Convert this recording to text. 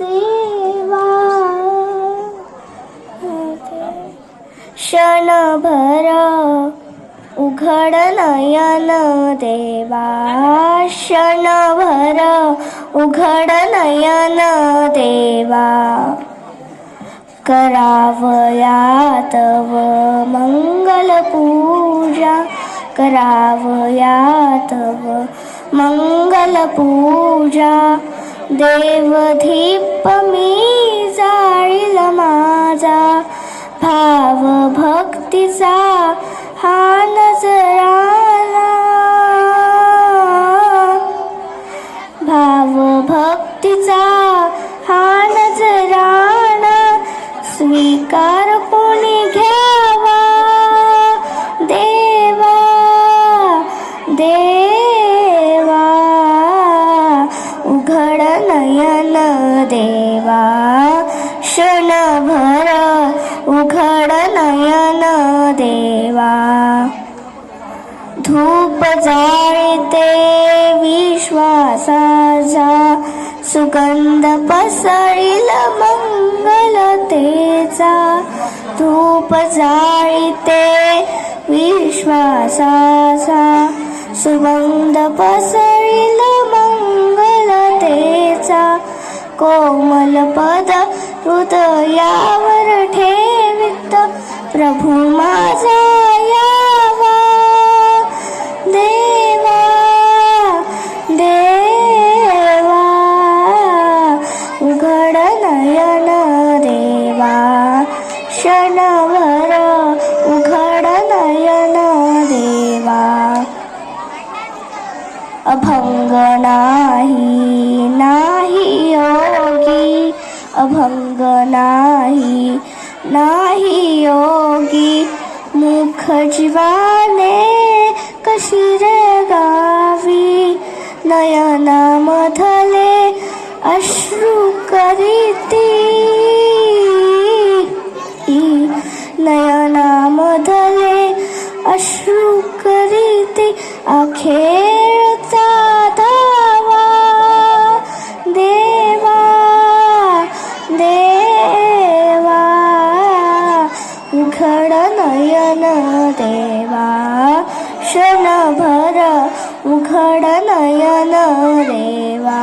देवा क्षणभर उघड नयन देवा क्षणभर उघड नयन देवा. करावयातव तव मङ्गलपूजा करावया मंगल पूजा. देवधीप मी जाळील माझा भाव भक्तीचा हा नजराला. भाव भक्तीचा हा नजराणा स्वीकार उघड नयन देवा क्षणभर उघड नयन देवा. धूप जाळते विश्वासाचा सुगंध पसळील मंगलतेचा धूप जाळते विश्वासाचा सुगंध पसळील मंगलतेचा कोमल पद हृदयावर ठेवित प्रभू माझा यावा. देवा देवा उघड नयन देवा. क्षणभर उघड नयन देवा. अभंग नाही. भंग नाही नाही योगी. मुख जीवाने कशी रे गावी नयनामधले अश्रू करीती. नयनामधले अश्रू करीती. अखेरचा उघड नयन देवा क्षणभर उघड नयन देवा.